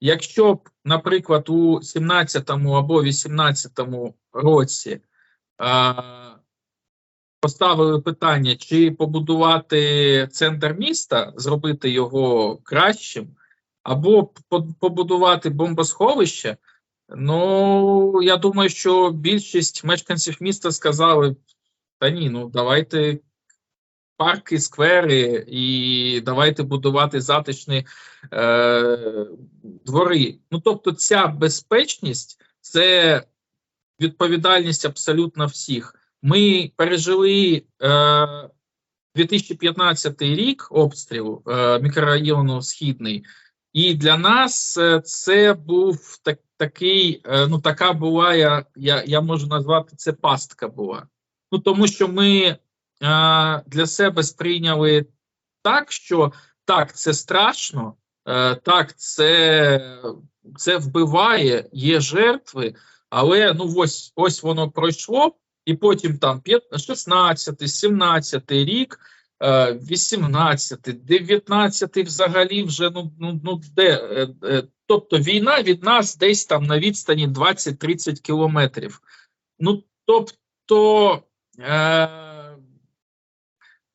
якщо б, наприклад, у 17-му або 18-му році а, поставили питання, чи побудувати центр міста, зробити його кращим, або побудувати бомбосховище, ну я думаю, що більшість мешканців міста сказали: та ні, ну давайте парки, сквери, і давайте будувати затишні е, двори. Ну тобто, ця безпечність це відповідальність абсолютно всіх. Ми пережили е, 2015 рік обстрілу е, мікрорайону Східний, і для нас е, це був так, такий, е, ну така була, я, я, я можу назвати це пастка була. Ну тому що ми для себе сприйняли так, що так, це страшно, е, так, це, це вбиває, є жертви, але ну ось ось воно пройшло, і потім там 16, 17 рік, е, 18, 19 взагалі вже ну, ну, ну де. е, е, Тобто війна від нас десь там на відстані 20-30 кілометрів. Ну тобто, е,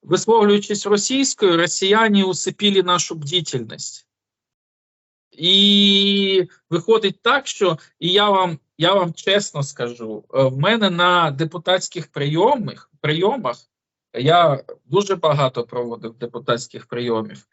висловлюючись російською, росіяни усипіли нашу бдительність. І виходить так, що і я вам я вам чесно скажу, е, в мене на депутатських прийомах прийомах я дуже багато проводив депутатських прийомів,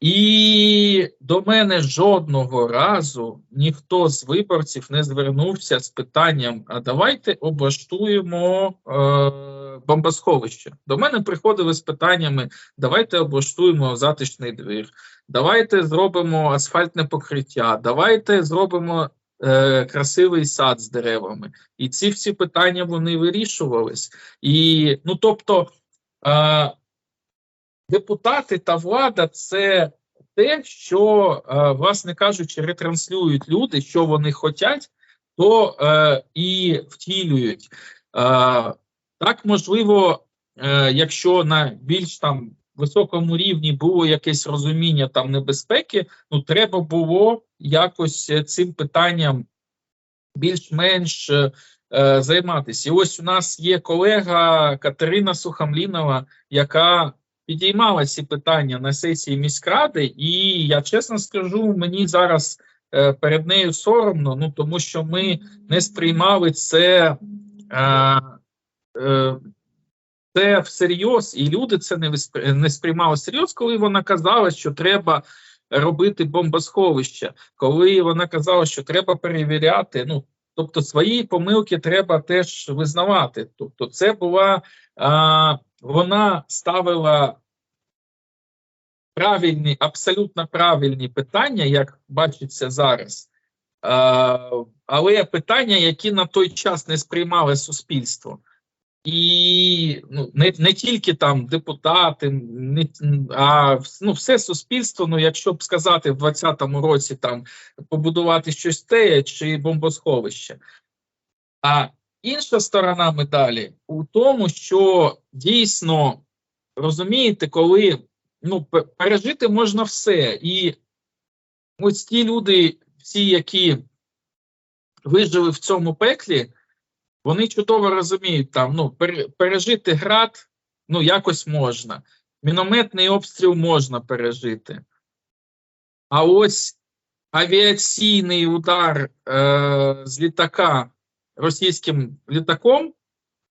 і до мене жодного разу ніхто з виборців не звернувся з питанням: а давайте облаштуємо е, бомбосховище. До мене приходили з питаннями: давайте облаштуємо затишний двір, давайте зробимо асфальтне покриття, давайте зробимо е, красивий сад з деревами. І ці всі питання вони вирішувались. І ну тобто. Е, депутати та влада це те, що, е, власне кажучи, ретранслюють люди, що вони хочуть, то е, і втілюють. Е, так, можливо, е, якщо на більш там високому рівні було якесь розуміння там небезпеки, ну треба було якось цим питанням більш-менш е, е, займатися. І ось у нас є колега Катерина Сухамлінова, яка підіймала ці питання на сесії міськради, і я чесно скажу, мені зараз е, перед нею соромно, ну тому що ми не сприймали це. Е, е, це всерйоз, і люди це не сприймали всерйоз, коли вона казала, що треба робити бомбосховище, коли вона казала, що треба перевіряти. Ну тобто, свої помилки треба теж визнавати. Тобто, це була а, вона ставила правильні, абсолютно правильні питання, як бачиться зараз. Але питання, які на той час не сприймали суспільство. І ну, не, не тільки там депутати, не, а ну, все суспільство. Ну, якщо б сказати в 2020 році там побудувати щось те чи бомбосховище. А інша сторона медалі у тому, що дійсно розумієте, коли ну, пережити можна все. І ось ті люди, всі, які вижили в цьому пеклі, вони чудово розуміють, там ну пережити град ну якось можна. Мінометний обстріл можна пережити. А ось авіаційний удар е, з літака російським літаком,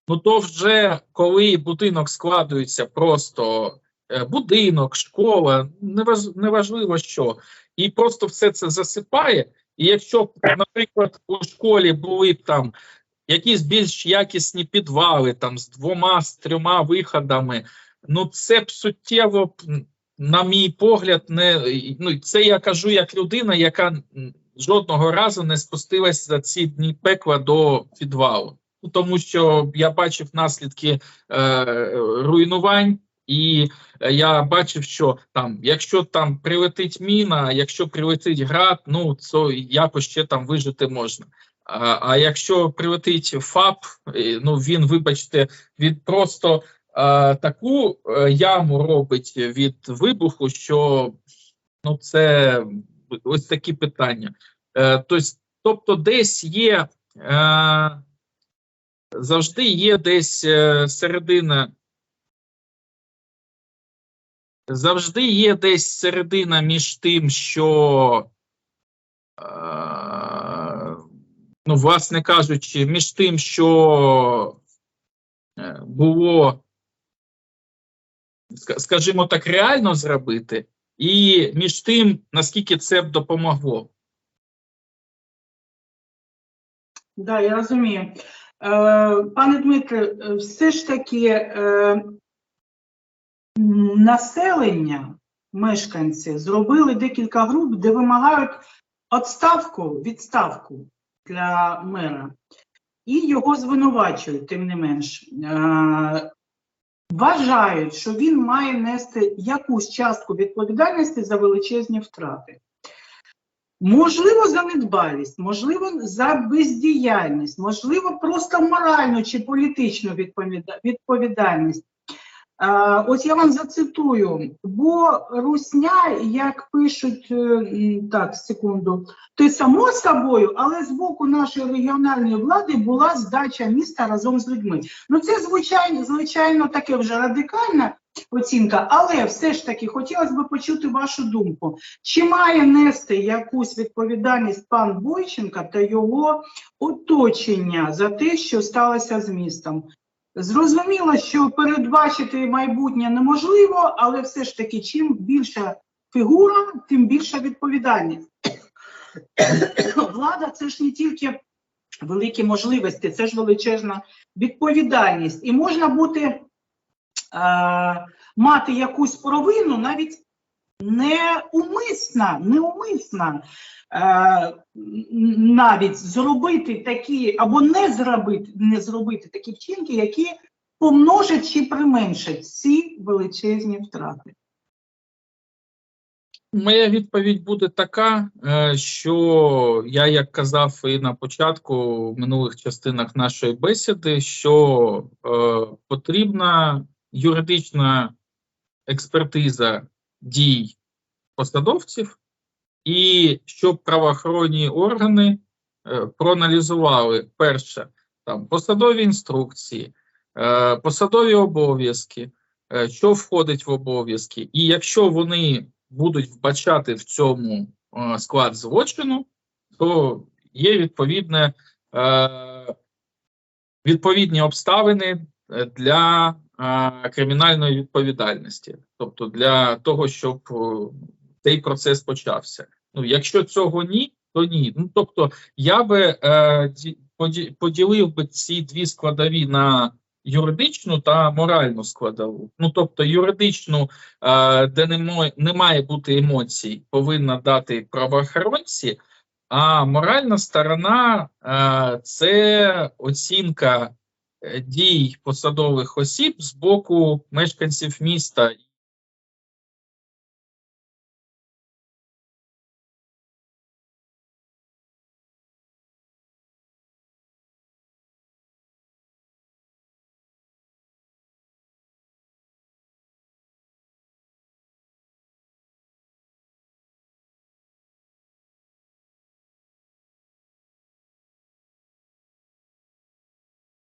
ну то вже коли будинок складується просто е, будинок, школа, неваж, неважливо що, і просто все це засипає. І якщо б, наприклад, у школі були б там якісь більш якісні підвали там з двома з трьома виходами. Ну це б суттєво, на мій погляд, не ну це я кажу як людина, яка жодного разу не спустилась за ці дні пекла до підвалу. Ну тому що я бачив наслідки е, руйнувань. І е, я бачив, що там, якщо там прилетить міна, якщо прилетить град, ну то якось ще там вижити можна. А, а якщо прилетить ФАП, е, ну він, вибачте, від просто а, таку е, яму робить від вибуху, що ну це ось такі питання. Тобто, тобто, десь є е, завжди є десь е, середина. Завжди є десь середина між тим, що, е, ну, власне кажучи, між тим, що було, скажімо так, реально зробити, і між тим, наскільки це б допомогло. Да, я розумію. Е, пане Дмитре, е, все ж таки е, населення, мешканці, зробили декілька груп, де вимагають відставку, відставку для мера. І його звинувачують, тим не менш. Вважають, що він має нести якусь частку відповідальності за величезні втрати. Можливо, за недбалість, можливо, за бездіяльність, можливо, просто моральну чи політичну відповідальність. Е, ось я вам зацитую, бо русня, як пишуть, е, так, секунду, то само собою, але з боку нашої регіональної влади була здача міста разом з людьми. Ну це звичайно, звичайно, таке вже радикальна оцінка, але все ж таки хотілося б почути вашу думку. Чи має нести якусь відповідальність пан Бойченка та його оточення за те, що сталося з містом? Зрозуміло, що передбачити майбутнє неможливо, але все ж таки, чим більша фігура, тим більша відповідальність. Влада це ж не тільки великі можливості, це ж величезна відповідальність. І можна бути е, мати якусь провину навіть неумисна, неумисна е, навіть зробити такі, або не зробити, не зробити такі вчинки, які помножать чи применшать ці величезні втрати. Моя відповідь буде така, е, що я, як казав і на початку в минулих частинах нашої бесіди, що е, потрібна юридична експертиза дій посадовців, і щоб правоохоронні органи е, проаналізували перше там посадові інструкції, е, посадові обов'язки, е, що входить в обов'язки, і якщо вони будуть вбачати в цьому склад злочину, то є відповідне, відповідні обставини для кримінальної відповідальності, тобто для того, щоб е, цей процес почався. Ну, якщо цього ні, то ні. Ну тобто, я би е, поділив би ці дві складові на юридичну та моральну складову. Ну тобто, юридичну, е, де не, не має бути емоцій, повинна дати правоохоронці. А моральна сторона е, це оцінка дій посадових осіб з боку мешканців міста